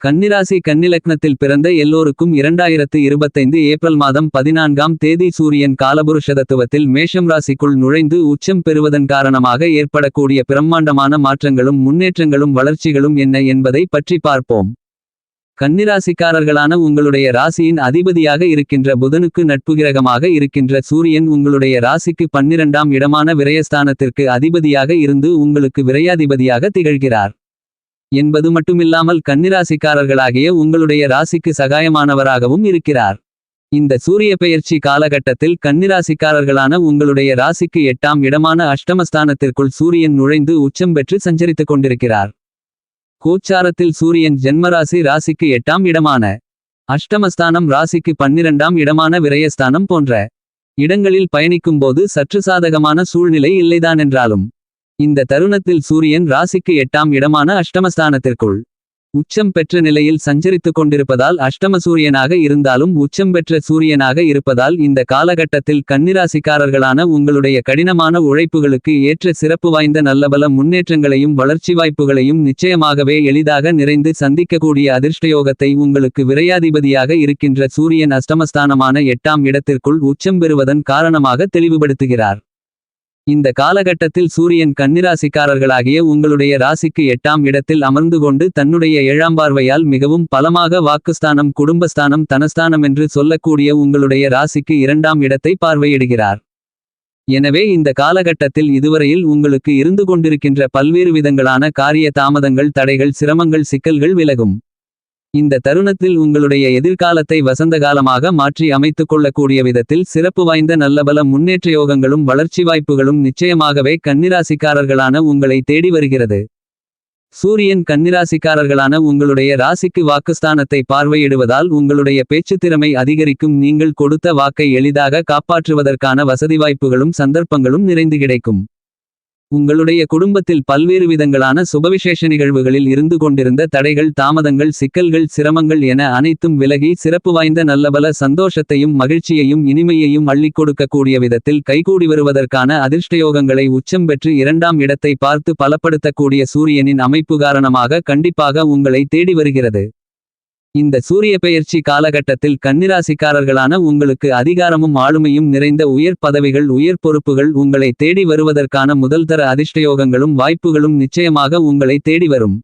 கன்னிராசி கன்னிலக்னத்தில் பிறந்த எல்லோருக்கும் இரண்டாயிரத்து இருபத்தைந்து ஏப்ரல் மாதம் பதினான்காம் தேதி சூரியன் காலபுருஷதத்துவத்தில் மேஷம் ராசிக்குள் நுழைந்து உச்சம் பெறுவதன் காரணமாக ஏற்படக்கூடிய பிரம்மாண்டமான மாற்றங்களும் முன்னேற்றங்களும் வளர்ச்சிகளும் என்ன என்பதை பற்றி பார்ப்போம். கன்னிராசிக்காரர்களான உங்களுடைய ராசியின் அதிபதியாக இருக்கின்ற புதனுக்கு நட்புகிரகமாக இருக்கின்ற சூரியன் உங்களுடைய ராசிக்கு பன்னிரண்டாம் இடமான விரயஸ்தானத்திற்கு அதிபதியாக இருந்து உங்களுக்கு விரையாதிபதியாக திகழ்கிறார். என்பது மட்டுமில்லாமல் கன்னிராசிக்காரர்களாகிய உங்களுடைய ராசிக்கு சகாயமானவராகவும் இருக்கிறார். இந்த சூரிய பெயர்ச்சி காலகட்டத்தில் கன்னிராசிக்காரர்களான உங்களுடைய ராசிக்கு எட்டாம் இடமான அஷ்டமஸ்தானத்திற்குள் சூரியன் நுழைந்து உச்சம் பெற்று சஞ்சரித்துக் கொண்டிருக்கிறார். கோச்சாரத்தில் சூரியன் ஜென்மராசி ராசிக்கு எட்டாம் இடமான அஷ்டமஸ்தானம் ராசிக்கு பன்னிரண்டாம் இடமான விரயஸ்தானம் போன்ற இடங்களில் பயணிக்கும்போது சற்று சாதகமான சூழ்நிலை இல்லைதானென்றாலும் இந்த தருணத்தில் சூரியன் ராசிக்கு எட்டாம் இடமான அஷ்டமஸ்தானத்திற்குள் உச்சம் பெற்ற நிலையில் சஞ்சரித்துக் கொண்டிருப்பதால் அஷ்டம சூரியனாக இருந்தாலும் உச்சம் பெற்ற சூரியனாக இருப்பதால் இந்த காலகட்டத்தில் கன்னிராசிக்காரர்களான உங்களுடைய கடினமான உழைப்புகளுக்கு ஏற்ற சிறப்பு வாய்ந்த நல்லபல முன்னேற்றங்களையும் வளர்ச்சி வாய்ப்புகளையும் நிச்சயமாகவே எளிதாக நிறைந்து சந்திக்கக்கூடிய அதிர்ஷ்டயோகத்தை உங்களுக்கு விரையாதிபதியாக இருக்கின்ற சூரியன் அஷ்டமஸ்தானமான எட்டாம் இடத்திற்குள் உச்சம் பெறுவதன் காரணமாக தெளிவுபடுத்துகிறார். இந்த காலகட்டத்தில் சூரியன் கன்னிராசிக்காரர்களாகிய உங்களுடைய ராசிக்கு எட்டாம் இடத்தில் அமர்ந்து கொண்டு தன்னுடைய ஏழாம் பார்வையால் மிகவும் பலமாக வாக்குஸ்தானம் குடும்பஸ்தானம் தனஸ்தானம் என்று சொல்லக்கூடிய உங்களுடைய ராசிக்கு இரண்டாம் இடத்தை பார்வையிடுகிறார். எனவே இந்த காலகட்டத்தில் இதுவரையில் உங்களுக்கு இருந்து கொண்டிருக்கின்ற பல்வேறு விதங்களான காரிய தாமதங்கள் தடைகள் சிரமங்கள் சிக்கல்கள் விலகும். இந்த தருணத்தில் உங்களுடைய எதிர்காலத்தை வசந்த காலமாக மாற்றி அமைத்துக் கொள்ளக்கூடிய விதத்தில் சிறப்பு வாய்ந்த நல்லபல முன்னேற்ற யோகங்களும் வளர்ச்சி வாய்ப்புகளும் நிச்சயமாகவே கன்னிராசிக்காரர்களான உங்களை தேடி வருகிறது. சூரியன் கன்னிராசிக்காரர்களான உங்களுடைய ராசிக்கு வாக்குஸ்தானத்தை பார்வையிடுவதால் உங்களுடைய பேச்சுத் திறமை அதிகரிக்கும். நீங்கள் கொடுத்த வாக்கை எளிதாக காப்பாற்றுவதற்கான வசதி வாய்ப்புகளும் சந்தர்ப்பங்களும் நிறைந்து கிடைக்கும். உங்களுடைய குடும்பத்தில் பல்வேறு விதங்களான சுபவிசேஷ நிகழ்வுகளில் இருந்து கொண்டிருந்த தடைகள் தாமதங்கள் சிக்கல்கள் சிரமங்கள் என அனைத்தும் விலகி சிறப்பு வாய்ந்த நல்லபல சந்தோஷத்தையும் மகிழ்ச்சியையும் இனிமையையும் அள்ளிக் கொடுக்கக்கூடிய விதத்தில் கைகூடி வருவதற்கான அதிர்ஷ்டயோகங்களை உச்சம் பெற்று இரண்டாம் இடத்தை பார்த்து பலப்படுத்தக்கூடிய சூரியனின் அமைப்பு காரணமாக கண்டிப்பாக உங்களை தேடி வருகிறது. இந்த சூரிய பெயர்ச்சி காலகட்டத்தில் கன்னிராசிக்காரர்களான உங்களுக்கு அதிகாரமும் ஆளுமையும் நிறைந்த உயர் பதவிகள் உயர் பொறுப்புகள் உங்களை தேடி வருவதற்கான முதல்தர அதிர்ஷ்டயோகங்களும் வாய்ப்புகளும் நிச்சயமாக உங்களை தேடி வரும்.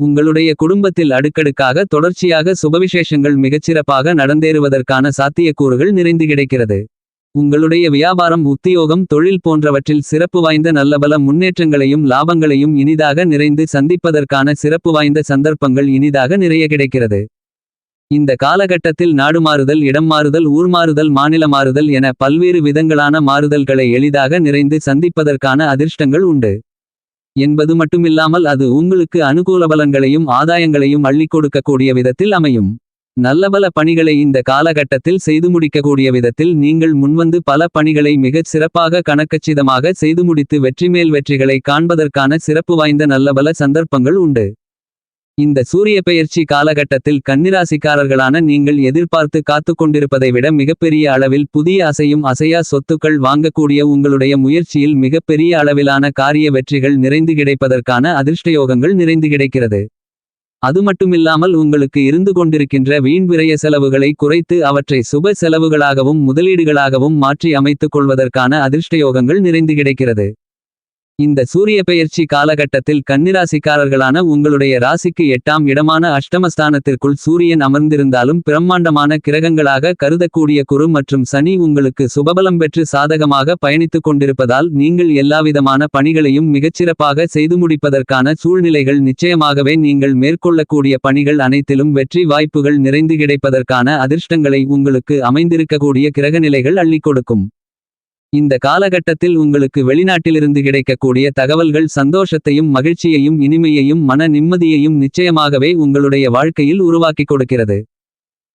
உங்களுடைய குடும்பத்தில் அடுக்கடுக்காக தொடர்ச்சியாக சுபவிசேஷங்கள் மிகச்சிறப்பாக நடந்தேறுவதற்கான சாத்தியக்கூறுகள் நிறைந்து கிடைக்கிறது. உங்களுடைய வியாபாரம் உத்தியோகம் தொழில் போன்றவற்றில் சிறப்பு வாய்ந்த நல்லபல முன்னேற்றங்களையும் லாபங்களையும் இனிதாக நிறைந்து சந்திப்பதற்கான சிறப்பு வாய்ந்த சந்தர்ப்பங்கள் இனிதாக நிறைய கிடைக்கிறது. இந்த காலகட்டத்தில் நாடு மாறுதல் இடம் மாறுதல் ஊர் மாறுதல் மாநில மாறுதல் என பல்வேறு விதங்களான மாறுதல்களை எளிதாக நிறைந்து சந்திப்பதற்கான அதிர்ஷ்டங்கள் உண்டு. என்பது மட்டுமில்லாமல் அது உங்களுக்கு அனுகூல பலன்களையும் ஆதாயங்களையும் அள்ளிக் கொடுக்கக்கூடிய விதத்தில் அமையும். நல்லபல பணிகளை இந்த காலகட்டத்தில் செய்து முடிக்கக்கூடிய விதத்தில் நீங்கள் முன்வந்து பல பணிகளை மிகச் சிறப்பாக கணக்கச்சிதமாக செய்து முடித்து வெற்றிமேல் வெற்றிகளை காண்பதற்கான சிறப்பு வாய்ந்த நல்லபல சந்தர்ப்பங்கள் உண்டு. இந்த சூரிய பெயர்ச்சி காலகட்டத்தில் கன்னிராசிக்காரர்களான நீங்கள் எதிர்பார்த்து காத்து கொண்டிருப்பதை விட மிகப்பெரிய அளவில் புதிய அசையும் அசையா சொத்துக்கள் வாங்கக்கூடிய உங்களுடைய முயற்சியில் மிகப்பெரிய அளவிலான காரிய வெற்றிகள் நிறைந்து கிடைப்பதற்கான அதிர்ஷ்டயோகங்கள் நிறைந்து கிடைக்கிறது. அது மட்டுமில்லாமல் உங்களுக்கு இருந்து கொண்டிருக்கின்ற வீண் விரய செலவுகளை குறைத்து அவற்றை சுப செலவுகளாகவும் முதலீடுகளாகவும் மாற்றி அமைத்துக் கொள்வதற்கான அதிர்ஷ்டயோகங்கள் நிறைந்து கிடைக்கிறது. இந்த சூரிய பெயர்ச்சி காலகட்டத்தில் கன்னிராசிக்காரர்களான உங்களுடைய ராசிக்கு எட்டாம் இடமான அஷ்டமஸ்தானத்திற்குள் சூரியன் அமர்ந்திருந்தாலும் பிரம்மாண்டமான கிரகங்களாக கருதக்கூடிய குரு மற்றும் சனி உங்களுக்கு சுபபலம் பெற்று சாதகமாக பயணித்துக் கொண்டிருப்பதால் நீங்கள் எல்லாவிதமான பணிகளையும் மிகச்சிறப்பாக செய்து முடிப்பதற்கான சூழ்நிலைகள் நிச்சயமாகவே நீங்கள் மேற்கொள்ளக்கூடிய பணிகள் அனைத்திலும் வெற்றி வாய்ப்புகள் நிறைந்து கிடைப்பதற்கான அதிர்ஷ்டங்களை உங்களுக்கு அமைந்திருக்கக்கூடிய கிரகநிலைகள் அள்ளிக் கொடுக்கும். இந்த காலகட்டத்தில் உங்களுக்கு வெளிநாட்டிலிருந்து கிடைக்கக்கூடிய தகவல்கள் சந்தோஷத்தையும் மகிழ்ச்சியையும் இனிமையையும் மன நிம்மதியையும் நிச்சயமாகவே உங்களுடைய வாழ்க்கையில் உருவாக்கிக் கொடுக்கிறது.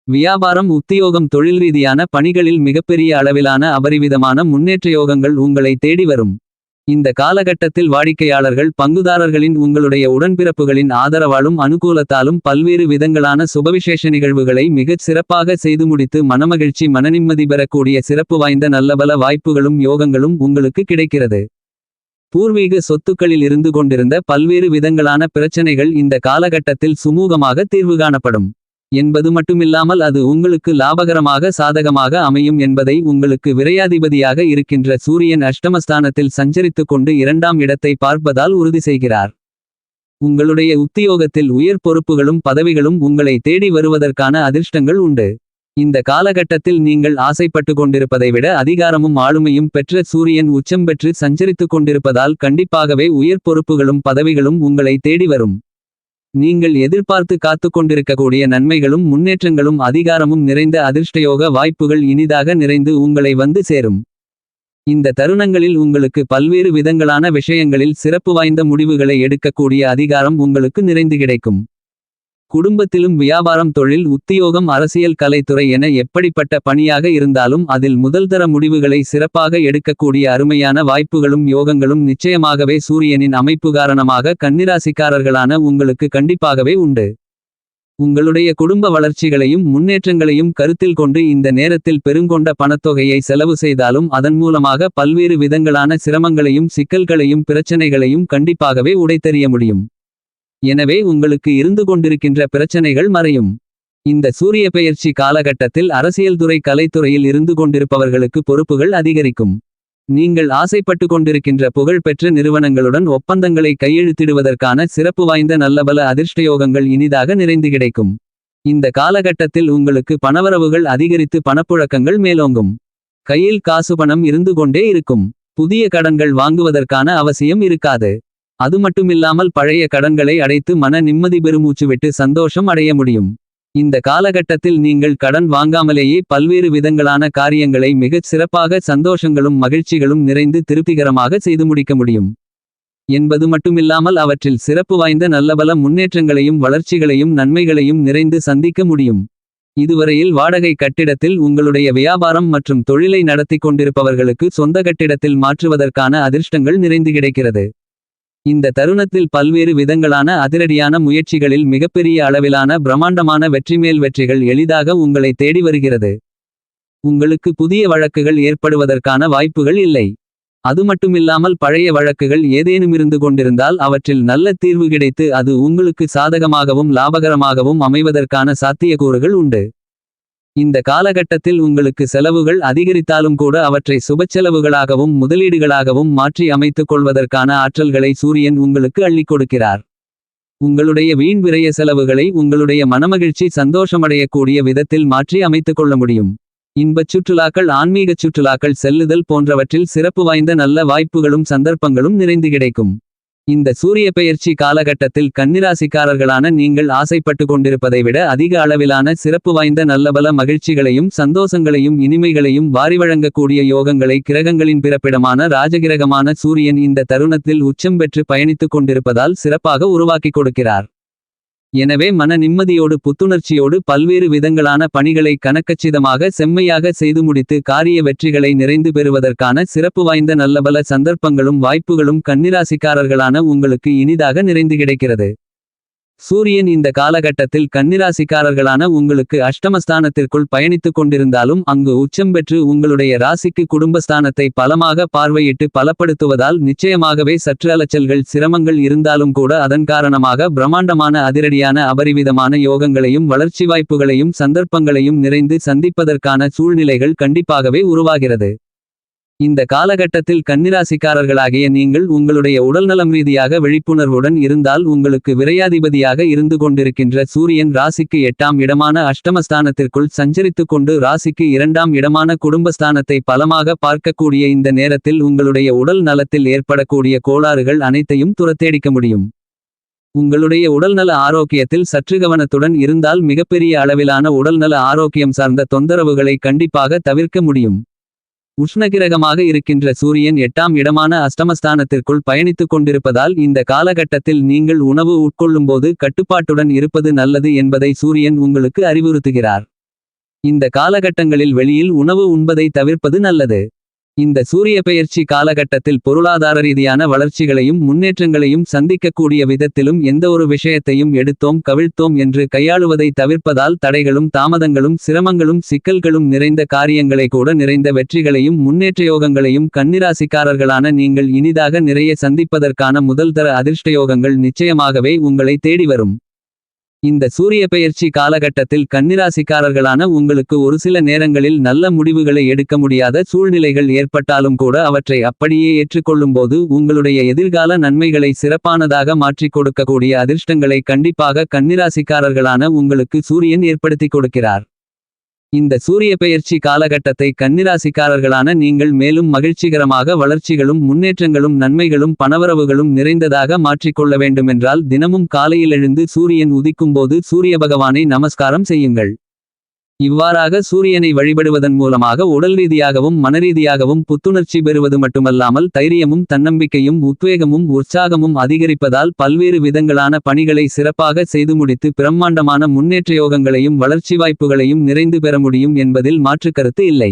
வியாபாரம் உத்தியோகம் தொழில் ரீதியான பணிகளில் மிகப்பெரிய அளவிலான அபரிவிதமான முன்னேற்ற யோகங்கள் உங்களை தேடி வரும். இந்த காலகட்டத்தில் வாடிக்கையாளர்கள் பங்குதாரர்களின் உங்களுடைய உடன்பிறப்புகளின் ஆதரவாலும் அனுகூலத்தாலும் பல்வேறு விதங்களான சுபவிசேஷ நிகழ்வுகளை மிகச் சிறப்பாக செய்து முடித்து மனமகிழ்ச்சி மனநிம்மதி பெறக்கூடிய சிறப்பு வாய்ந்த நல்லபல வாய்ப்புகளும் யோகங்களும் உங்களுக்கு கிடைக்கிறது. பூர்வீக சொத்துக்களில் இருந்து கொண்டிருந்த பல்வேறு விதங்களான பிரச்சனைகள் இந்த காலகட்டத்தில் சுமூகமாக தீர்வு காணப்படும். என்பது மட்டுமில்லாமல் அது உங்களுக்கு லாபகரமாக சாதகமாக அமையும் என்பதை உங்களுக்கு விரையாதிபதியாக இருக்கின்ற சூரியன் அஷ்டமஸ்தானத்தில் சஞ்சரித்துக் கொண்டு இரண்டாம் இடத்தை பார்ப்பதால் உறுதி செய்கிறார். உங்களுடைய உத்தியோகத்தில் உயர் பொறுப்புகளும் பதவிகளும் உங்களை தேடி வருவதற்கான அதிர்ஷ்டங்கள் உண்டு. இந்த காலகட்டத்தில் நீங்கள் ஆசைப்பட்டு கொண்டிருப்பதை விட அதிகாரமும் ஆளுமையும் பெற்ற சூரியன் உச்சம் பெற்று சஞ்சரித்துக் கொண்டிருப்பதால் கண்டிப்பாகவே உயர் பொறுப்புகளும் பதவிகளும் உங்களை தேடி வரும். நீங்கள் எதிர்பார்த்து காத்துக் கொண்டிருக்கக்கூடிய நன்மைகளும் முன்னேற்றங்களும் அதிகாரமும் நிறைந்த அதிர்ஷ்டயோக வாய்ப்புகள் இனிதாக நிறைந்து உங்களை வந்து சேரும். இந்த தருணங்களில் உங்களுக்கு பல்வேறு விதங்களான விஷயங்களில் சிறப்பு வாய்ந்த முடிவுகளை எடுக்கக்கூடிய அதிகாரம் உங்களுக்கு நிறைந்து கிடைக்கும். குடும்பத்திலும் வியாபாரம் தொழில் உத்தியோகம் அரசியல் கலைத்துறை என எப்படிப்பட்ட பணியாக இருந்தாலும் அதில் முதல்தர முடிவுகளை சிறப்பாக எடுக்கக்கூடிய அருமையான வாய்ப்புகளும் யோகங்களும் நிச்சயமாகவே சூரியனின் அமைப்பு காரணமாக கன்னிராசிக்காரர்களான உங்களுக்கு கண்டிப்பாகவே உண்டு. உங்களுடைய குடும்ப வளர்ச்சிகளையும் முன்னேற்றங்களையும் கருத்தில் கொண்டு இந்த நேரத்தில் பெருங்கொண்ட பணத்தொகையை செலவு செய்தாலும் அதன் மூலமாக பல்வேறு விதங்களான சிரமங்களையும் சிக்கல்களையும் பிரச்சனைகளையும் கண்டிப்பாகவே உடைத்தெறிய முடியும். எனவே உங்களுக்கு இருந்து கொண்டிருக்கின்ற பிரச்சனைகள் மறையும். இந்த சூரிய பெயர்ச்சி காலகட்டத்தில் அரசியல்துறை கலைத்துறையில் இருந்து கொண்டிருப்பவர்களுக்கு பொறுப்புகள் அதிகரிக்கும். நீங்கள் ஆசைப்பட்டு கொண்டிருக்கின்ற புகழ்பெற்ற நிறுவனங்களுடன் ஒப்பந்தங்களை கையெழுத்திடுவதற்கான சிறப்பு வாய்ந்த நல்லபல அதிர்ஷ்டயோகங்கள் இனிதாக நிறைந்து கிடைக்கும். இந்த காலகட்டத்தில் உங்களுக்கு பணவரவுகள் அதிகரித்து பணப்புழக்கங்கள் மேலோங்கும். கையில் காசு பணம் இருந்து கொண்டே இருக்கும். புதிய கடன்கள் வாங்குவதற்கான அவசியம் இருக்காது. அது மட்டுமில்லாமல் பழைய கடன்களை அடைத்து மன நிம்மதி பெருமூச்சு விட்டு சந்தோஷம் அடைய முடியும். இந்த காலகட்டத்தில் நீங்கள் கடன் வாங்காமலேயே பல்வேறு விதங்களான காரியங்களை மிகச் சிறப்பாக சந்தோஷங்களும் மகிழ்ச்சிகளும் நிறைந்து திருப்திகரமாக செய்து முடிக்க முடியும். என்பது மட்டுமில்லாமல் அவற்றில் சிறப்பு வாய்ந்த நல்லபல முன்னேற்றங்களையும் வளர்ச்சிகளையும் நன்மைகளையும் நிறைந்து சந்திக்க முடியும். இதுவரையில் வாடகை கட்டிடத்தில் உங்களுடைய வியாபாரம் மற்றும் தொழிலை நடத்தி கொண்டிருப்பவர்களுக்கு சொந்த கட்டிடத்தில் மாற்றுவதற்கான அதிர்ஷ்டங்கள் நிறைந்து கிடைக்கிறது. இந்த தருணத்தில் பல்வேறு விதங்களான அதிரடியான முயற்சிகளில் மிகப்பெரிய அளவிலான பிரம்மாண்டமான வெற்றிமேல் வெற்றிகள் எளிதாக உங்களை தேடி வருகிறது. உங்களுக்கு புதிய வழக்குகள் ஏற்படுவதற்கான வாய்ப்புகள் இல்லை. அது மட்டுமில்லாமல் பழைய வழக்குகள் ஏதேனுமிருந்து கொண்டிருந்தால் அவற்றில் நல்ல தீர்வு கிடைத்து அது உங்களுக்கு சாதகமாகவும் லாபகரமாகவும் அமைவதற்கான சாத்தியக்கூறுகள் உண்டு. இந்த காலகட்டத்தில் உங்களுக்கு செலவுகள் அதிகரித்தாலும் கூட அவற்றை சுபச்செலவுகளாகவும் முதலீடுகளாகவும் மாற்றி அமைத்துக் கொள்வதற்கான ஆற்றல்களை சூரியன் உங்களுக்கு அள்ளிக் கொடுக்கிறார். உங்களுடைய வீண் விரய செலவுகளை உங்களுடைய மனமகிழ்ச்சி சந்தோஷமடையக்கூடிய விதத்தில் மாற்றி அமைத்துக் கொள்ள முடியும். இன்பச் சுற்றுலாக்கள் ஆன்மீகச் சுற்றுலாக்கள் செல்லுதல் போன்றவற்றில் சிறப்பு வாய்ந்த நல்ல வாய்ப்புகளும் சந்தர்ப்பங்களும் நிறைந்து கிடைக்கும். இந்த சூரிய பெயர்ச்சி காலகட்டத்தில் கன்னிராசிக்காரர்களான நீங்கள் ஆசைப்பட்டு கொண்டிருப்பதை விட அதிக அளவிலான சிறப்பு வாய்ந்த நல்லபல மகிழ்ச்சிகளையும் சந்தோஷங்களையும் இனிமைகளையும் வாரி வழங்கக்கூடிய யோகங்களை கிரகங்களின் பிறப்பிடமான ராஜகிரகமான சூரியன் இந்த தருணத்தில் உச்சம் பெற்று பயணித்துக் கொண்டிருப்பதால் சிறப்பாக உருவாக்கிக் கொடுக்கிறார். எனவே மன நிம்மதியோடு புத்துணர்ச்சியோடு பல்வேறு விதங்களான பணிகளை கணக்கச்சிதமாக செம்மையாக செய்து முடித்து காரிய வெற்றிகளை நிறைந்து பெறுவதற்கான சிறப்பு வாய்ந்த நல்லபல சந்தர்ப்பங்களும் வாய்ப்புகளும் கன்னிராசிக்காரர்களான உங்களுக்கு இனிதாக நிறைந்து கிடைக்கிறது. சூரியன் இந்த காலகட்டத்தில் கன்னிராசிக்காரர்களான உங்களுக்கு அஷ்டமஸ்தானத்திற்குள் பயணித்துக் கொண்டிருந்தாலும் அங்கு உச்சம் பெற்று உங்களுடைய ராசிக்கு குடும்பஸ்தானத்தை பலமாக பார்வையிட்டு பலப்படுத்துவதால் நிச்சயமாகவே சற்று அலைச்சல்கள் சிரமங்கள் இருந்தாலும் கூட அதன் காரணமாக பிரம்மாண்டமான அதிரடியான அபரிவிதமான யோகங்களையும் வளர்ச்சி வாய்ப்புகளையும் சந்தர்ப்பங்களையும் நிறைந்து சந்திப்பதற்கான சூழ்நிலைகள் கண்டிப்பாகவே உருவாகிறது. இந்த காலகட்டத்தில் கன்னிராசிக்காரர்களாகிய நீங்கள் உங்களுடைய உடல்நலம் ரீதியாக விழிப்புணர்வுடன் இருந்தால் உங்களுக்கு விரையாதிபதியாக இருந்து கொண்டிருக்கின்ற சூரியன் ராசிக்கு எட்டாம் இடமான அஷ்டமஸ்தானத்திற்குள் சஞ்சரித்துக் கொண்டு ராசிக்கு இரண்டாம் இடமான குடும்பஸ்தானத்தை பலமாக பார்க்கக்கூடிய இந்த நேரத்தில் உங்களுடைய உடல் நலத்தில் ஏற்படக்கூடிய கோளாறுகள் அனைத்தையும் துரத்தேடிக்க முடியும். உங்களுடைய உடல்நல ஆரோக்கியத்தில் சற்று கவனத்துடன் இருந்தால் மிகப்பெரிய அளவிலான உடல்நல ஆரோக்கியம் சார்ந்த தொந்தரவுகளை கண்டிப்பாக தவிர்க்க முடியும். உஷ்ணகிரகமாக இருக்கின்ற சூரியன் எட்டாம் இடமான அஷ்டமஸ்தானத்திற்குள் பயணித்துக் கொண்டிருப்பதால் இந்த காலகட்டத்தில் நீங்கள் உணவு உட்கொள்ளும்போது கட்டுப்பாட்டுடன் இருப்பது நல்லது என்பதை சூரியன் உங்களுக்கு அறிவுறுத்துகிறார். இந்த காலகட்டங்களில் வெளியில் உணவு உண்பதை தவிர்ப்பது நல்லது. இந்த சூரிய பெயர்ச்சி காலகட்டத்தில் பொருளாதார ரீதியான வளர்ச்சிகளையும் முன்னேற்றங்களையும் சந்திக்கக்கூடிய விதத்திலும் எந்தவொரு விஷயத்தையும் எடுத்தோம் கவிழ்த்தோம் என்று கையாளுவதை தவிர்ப்பதால் தடைகளும் தாமதங்களும் சிரமங்களும் சிக்கல்களும் நிறைந்த காரியங்களை கூட நிறைந்த வெற்றிகளையும் முன்னேற்றயோகங்களையும் கன்னிராசிக்காரர்களான நீங்கள் இனிதாக நிறைய சந்திப்பதற்கான முதல்தர அதிர்ஷ்டயோகங்கள் நிச்சயமாகவே உங்களை தேடி வரும். இந்த சூரிய பெயர்ச்சி காலகட்டத்தில் கன்னிராசிக்காரர்களான உங்களுக்கு ஒரு சில நேரங்களில் நல்ல முடிவுகளை எடுக்க முடியாத சூழ்நிலைகள் ஏற்பட்டாலும் கூட அவற்றை அப்படியே ஏற்றுக்கொள்ளும்போது உங்களுடைய எதிர்கால நன்மைகளை சிறப்பானதாக மாற்றிக் கொடுக்கக்கூடிய அதிர்ஷ்டங்களை கண்டிப்பாக கன்னிராசிக்காரர்களான உங்களுக்கு சூரியன் ஏற்படுத்திக் கொடுக்கிறார். இந்த சூரிய பெயர்ச்சி காலகட்டத்தை கன்னிராசிக்காரர்களான நீங்கள் மேலும் மகிழ்ச்சிகரமாக வளர்ச்சிகளும் முன்னேற்றங்களும் நன்மைகளும் பணவரவுகளும் நிறைந்ததாக மாற்றிக்கொள்ள வேண்டுமென்றால் தினமும் காலையில் எழுந்து சூரியன் உதிக்கும்போது சூரிய பகவானை நமஸ்காரம் செய்யுங்கள். இவ்வாறாக சூரியனை வழிபடுவதன் மூலமாக உடல் ரீதியாகவும் மனரீதியாகவும் புத்துணர்ச்சி பெறுவது மட்டுமல்லாமல் தைரியமும் தன்னம்பிக்கையும் உத்வேகமும் உற்சாகமும் அதிகரிப்பதால் பல்வேறு விதங்களான பணிகளை சிறப்பாக செய்து முடித்து பிரம்மாண்டமான முன்னேற்ற யோகங்களையும் வளர்ச்சி வாய்ப்புகளையும் நிறைந்து பெற முடியும் என்பதில் மாற்றுக்கருத்து இல்லை.